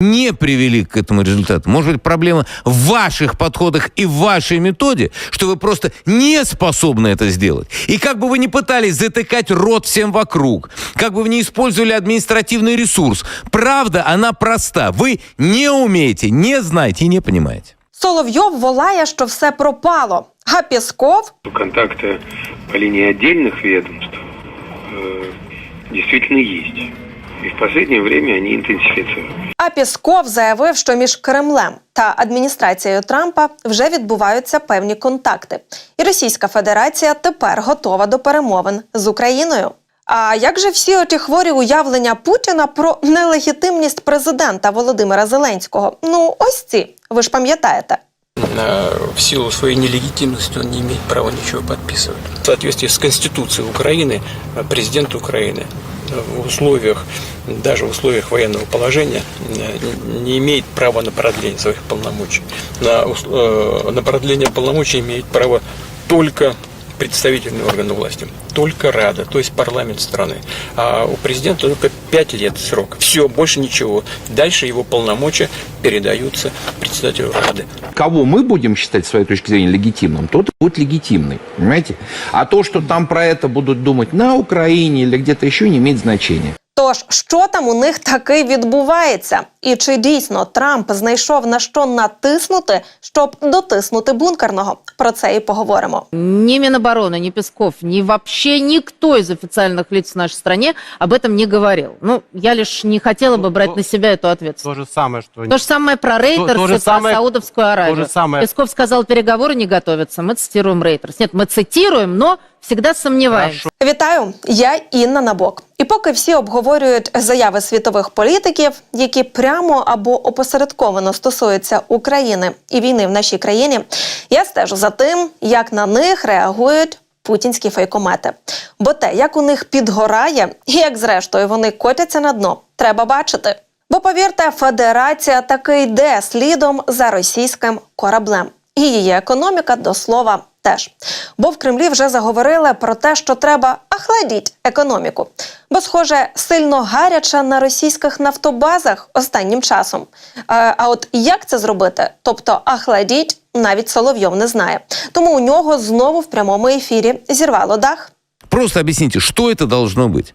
не привели к этому результату. Может быть, проблема в ваших подходах и в вашей методе, что вы просто не способны это сделать. И как бы вы ни пытались затыкать рот всем вокруг, как бы вы не использовали административный ресурс, правда, она проста. Вы не умеете, не знаете и не понимаете. Соловйов волає, що все пропало. А Пісков контакты по линии отдельных ведомств э, действительно есть. И в последнее время они интенсифицируются. А Пісков заявив, що між Кремлем та адміністрацією Трампа вже відбуваються певні контакти, і Російська Федерація тепер готова до перемовин з Україною. А як же всі оті хворі уявлення Путіна про нелегітимність президента Володимира Зеленського? Ну, ось ці, ви ж пам'ятаєте. Э, в силу своей нелегитимности он не имеет права ничего подписывать. В соответствии с Конституцией Украины э, президент Украины э, в условиях, даже в условиях военного положения, э, не имеет права на продление своих полномочий. На, э, на продление полномочий имеет право только представительные органы власти, только Рада, то есть парламент страны. А у президента только 5 лет срок. Все, больше ничего. Дальше его полномочия передаются председателю Рады. кого мы будем считать, с своей точки зрения, легитимным, тот и будет легитимный, понимаете? А то, что там про это будут думать на Украине или где-то еще, не имеет значения. Тож, що там у них таки відбувається? І чи дійсно Трамп знайшов на що натиснути, щоб дотиснути бункерного? Про це і поговоримо. Ни Минобороны, ни Песков, ни вообще никто из официальных лиц в нашей стране об этом не говорил. Ну, я лишь не хотела бы То- брать то- на себя эту То ответственность. же самое, что... То же самое про Рейтерс то же и про самое- Саудовскую Аравию. то же самое. Песков сказал, переговоры не готовятся. Мы цитируем Рейтерс. Нет, мы цитируем, но всегда сомневаемся. Вітаю, я Інна Набок. І поки всі обговорюють заяви світових політиків, які прямо або опосередковано стосуються України і війни в нашій країні, я стежу за тим, як на них реагують путінські фейкомети. Бо те, як у них підгорає, і як зрештою вони котяться на дно, треба бачити. Бо повірте, федерація таки йде слідом за російським кораблем. І її економіка до слова теж. Бо в Кремлі вже заговорили про те, що треба охладіть економіку. Бо, схоже, сильно гаряча на російських нафтобазах останнім часом. Е, А от як це зробити? Тобто охладіть, навіть Соловйов не знає. Тому у нього знову в прямому ефірі зірвало дах. Просто объясните, что это должно быть?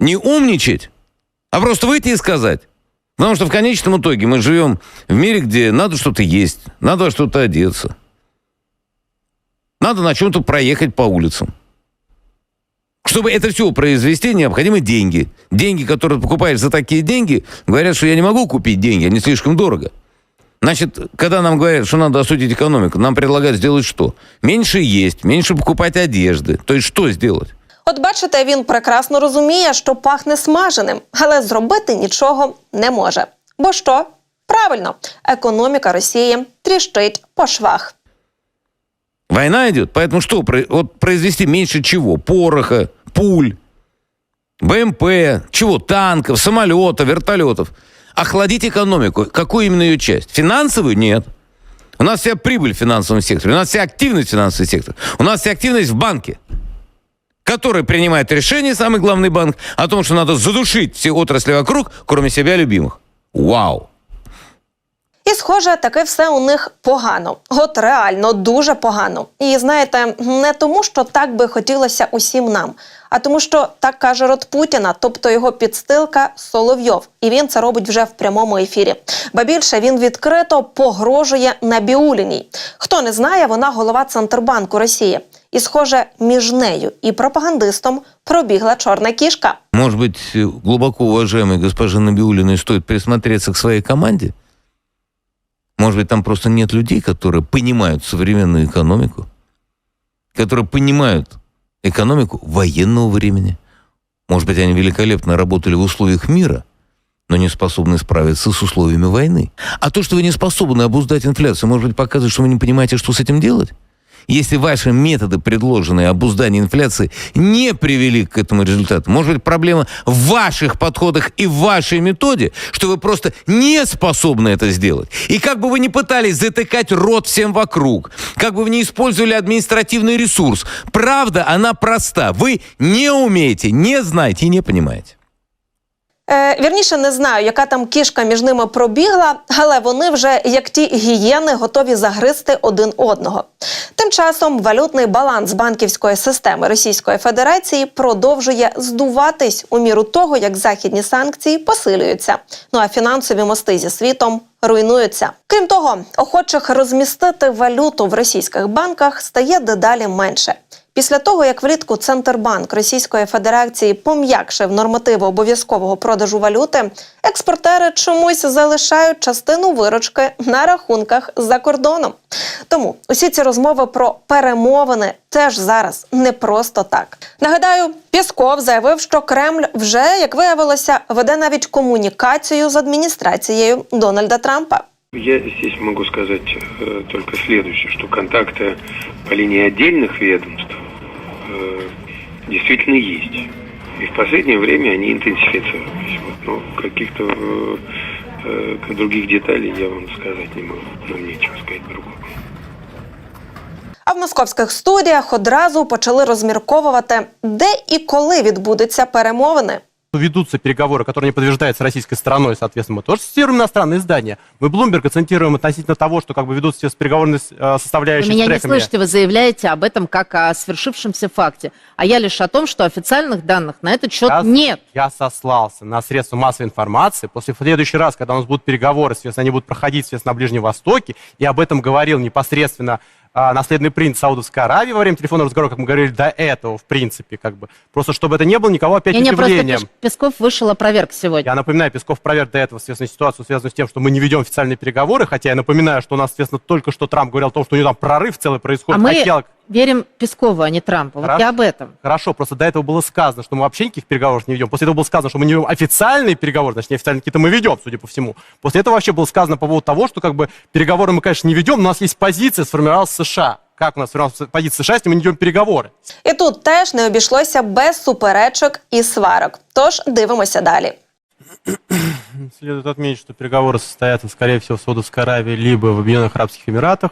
Не умничать, а просто выйти и сказать. Потому что в конечном итоге мы живем в мире, где надо что-то есть, надо во что-то одеться. Надо на чем-то проехать по улицам. Чтобы это все произвести, необходимы деньги. Деньги, которые ты покупаешь за такие деньги, говорят, что я не могу купить деньги, они слишком дорого. Значит, когда нам говорят, что надо осудить экономику, нам предлагают сделать что? Меньше есть, меньше покупать одежды. То есть что сделать? От бачите, він прекрасно розуміє, що пахне смаженим, але зробити нічого не може. Бо що? Правильно, економіка Росії тріщить по швах. Война идет, поэтому что? Вот произвести меньше чего? Пороха, пуль, БМП, чего? Танков, самолетов, вертолетов. Охладить экономику. Какую именно ее часть? Финансовую? Нет. У нас вся прибыль в финансовом секторе, у нас вся активность в финансовом секторе, у нас вся активность в банке, который принимает решение, самый главный банк, о том, что надо задушить все отрасли вокруг, кроме себя любимых. Вау! І, схоже, таке все у них погано. От реально дуже погано. І знаєте, не тому, що так би хотілося усім нам, а тому, що так каже рот Путіна, тобто його підстилка Соловйов. І він це робить вже в прямому ефірі. Ба більше він відкрито погрожує Набіуліній. Хто не знає, вона голова Центрбанку Росії. І, схоже, між нею і пропагандистом пробігла чорна кішка. Может быть, глубоко уважаемой госпоже Набиулиной стоит присмотреться к своей команде? Может быть, там просто нет людей, которые понимают современную экономику, которые понимают экономику военного времени. Может быть, они великолепно работали в условиях мира, но не способны справиться с условиями войны. А то, что вы не способны обуздать инфляцию, может быть, показывает, что вы не понимаете, что с этим делать? Если ваши методы, предложенные обуздания инфляции, не привели к этому результату, может быть, проблема в ваших подходах и в вашей методе, что вы просто не способны это сделать. И как бы вы ни пытались затыкать рот всем вокруг, как бы вы не использовали административный ресурс, правда, она проста. Вы не умеете, не знаете и не понимаете. Е, вірніше, не знаю, яка там кішка між ними пробігла, але вони вже як ті гієни готові загризти один одного. Тим часом валютний баланс банківської системи Російської Федерації продовжує здуватись у міру того, як західні санкції посилюються. Ну а фінансові мости зі світом руйнуються. Крім того, охочих розмістити валюту в російських банках стає дедалі менше. Після того, як влітку Центрбанк Російської Федерації пом'якшив нормативи обов'язкового продажу валюти, експортери чомусь залишають частину виручки на рахунках за кордоном. Тому усі ці розмови про перемовини теж зараз не просто так. Нагадаю, Пісков заявив, що Кремль вже, як виявилося, веде навіть комунікацію з адміністрацією Дональда Трампа. Я здесь могу сказать э, только следующее, что контакты по линии отдельных ведомств э, действительно есть. И в последнее время они интенсифицировались. Вот, но каких-то э, э, других деталей я вам сказать не могу. Нам нечего сказать другого. А в московських студіях одразу почали розмірковувати, де і коли відбудуться перемовини. Ведутся переговоры, которые не подтверждаются российской стороной, соответственно, мы тоже цитируем иностранные издания. Мы Bloomberg акцентируем относительно того, что как бы ведутся все переговорные э, Вы меня с не слышите, вы заявляете об этом как о свершившемся факте. А я лишь о том, что официальных данных на этот счет Я- нет. Я сослался на средства массовой информации. После в следующий раз, когда у нас будут переговоры, соответственно, они будут проходить, соответственно, на Ближнем Востоке, и об этом говорил непосредственно наследный принц Саудовской Аравии во время телефонного разговора, как мы говорили до этого, в принципе, как бы. Просто чтобы это не было никого опять Не, не, просто Песков вышел опроверг сегодня. Я напоминаю, Песков проверк до этого, соответственно, ситуацию, связанную с тем, что мы не ведем официальные переговоры, хотя я напоминаю, что у нас, соответственно, только что Трамп говорил о том, что у него там прорыв целый А происходит. мы Хотел- верим Пескову, а не Трампу. Вот Хорошо. я об этом. Хорошо, просто до этого было сказано, что мы вообще никаких переговоров не ведем. После этого было сказано, что мы не ведем официальные переговоры, значит, неофициальные какие-то мы ведем, судя по всему. После этого вообще было сказано по поводу того, что как бы переговоры мы, конечно, не ведем, но у нас есть позиция, сформировалась США. Как у нас сформировалась позиция США, если мы не ведем переговоры? І тут теж не обійшлося без суперечок і сварок. Тож дивимося далі. Следует отметить, что переговоры состоятся, скорее всего, в Саудовской Аравии либо в Объединенных Арабских Эмиратах.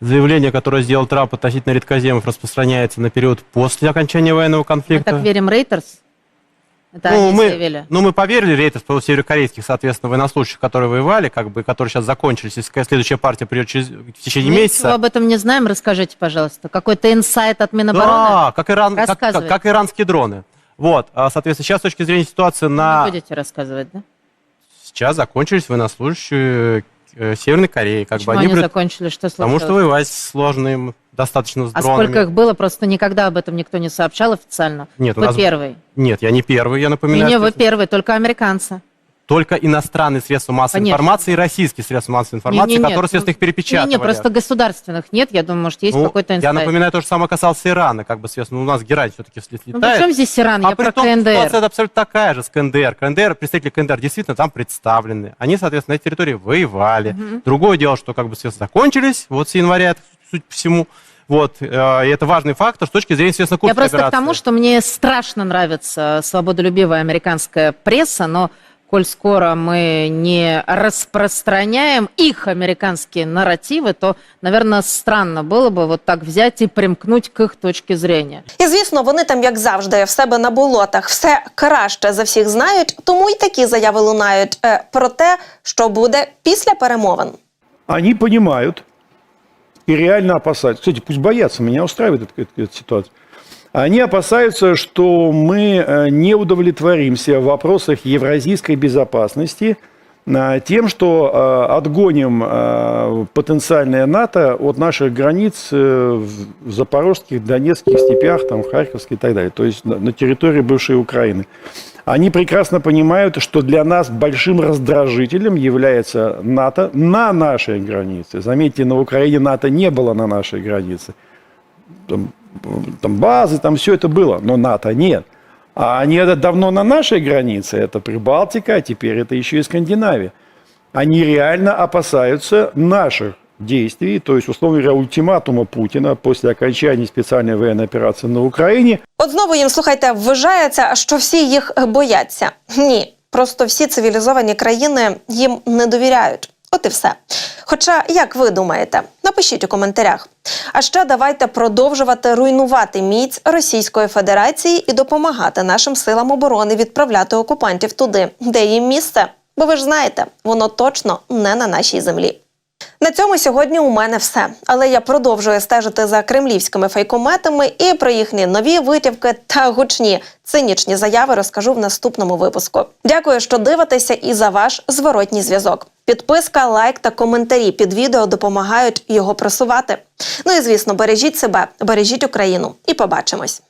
Заявление, которое сделал Трамп относительно редкоземов, распространяется на период после окончания военного Мы конфликта. так верим Рейтерс? Это ну, они мы, заявили. ну, мы поверили рейтинг по северокорейских, соответственно, военнослужащих, которые воевали, как бы, которые сейчас закончились. Если следующая партия придет через, в течение Мы месяца. ничего об этом не знаем. Расскажите, пожалуйста. Какой-то инсайт от Минобороны? Да, как, Иран, как, как, как иранские дроны. Вот, а, соответственно, сейчас с точки зрения ситуации на... Не будете рассказывать, да? Сейчас закончились военнослужащие Северной Кореи. Как Почему бы они, они пред- закончили? Что случилось? Потому что воевать сложно им достаточно с А дронами. сколько их было? Просто никогда об этом никто не сообщал официально. Нет, у вы нас- первый. Нет, я не первый, я напоминаю. Не, не, вы что первый, только американцы. Только иностранные средства массовой Конечно. информации и российские средства массовой информации, Не-не-нет, которые, естественно, их перепечатывали. Не, не, просто государственных нет. Я думаю, может, есть Ну, какой-то я инсайт. напоминаю, то же самое касалось Ирана, как бы, соответственно, у нас Герань все-таки Ну, при летает. чем здесь Иран? А Я про том, КНДР. ситуация абсолютно такая же с КНДР. КНДР, представители КНДР действительно там представлены. Они, соответственно, на этой территории воевали. Другое дело, что как бы связано закончились вот с января, суть по всему. Вот, э, и это важный фактор с точки зрения, естественно, Я Курской просто к операции. тому, что мне страшно нравится свободолюбивая американская пресса, но коль скоро мы не распространяем их американские нарративы, то, наверное, странно было бы вот так взять и примкнуть к их точке зрения. І звісно, вони там, як завжди, в себе на болотах все краще за всіх знають, тому й такі заяви лунають е, про те, що буде після перемовин. они понимают и реально опасаются. Кстати, пусть боятся, меня устраивает эта, эта- эта ситуация. Они опасаются, что мы э, не удовлетворимся в вопросах евразийской безопасности э, тем, что э, отгоним э, потенциальное НАТО от наших границ в запорожских, донецких степях, там, харьковских и так далее, то есть на, территории бывшей Украины. Они прекрасно понимают, что для нас большим раздражителем является НАТО на нашей границе. Заметьте, на Украине НАТО не было на нашей границе. там базы, там все это было, но НАТО нет. А они это давно на нашей границе, это Прибалтика, а теперь это еще и Скандинавия. Они реально опасаются наших действий, то есть, условно говоря, ультиматума Путина после окончания специальной военной операции на Украине От знову їм слухайте, вважається, що всі їх бояться. Ні, просто всі цивілізовані країни їм не довіряють. От і все. Хоча, як ви думаєте, напишіть у коментарях. А ще давайте продовжувати руйнувати міць Російської Федерації і допомагати нашим силам оборони відправляти окупантів туди, де їм місце. Бо ви ж знаєте, воно точно не на нашій землі. На цьому сьогодні у мене все. Але я продовжую стежити за кремлівськими фейкометами і про їхні нові витівки та гучні цинічні заяви розкажу в наступному випуску. Дякую, що дивитеся, і за ваш зворотній зв'язок. Підписка, лайк та коментарі під відео допомагають його просувати. Ну і звісно, бережіть себе, бережіть Україну і побачимось.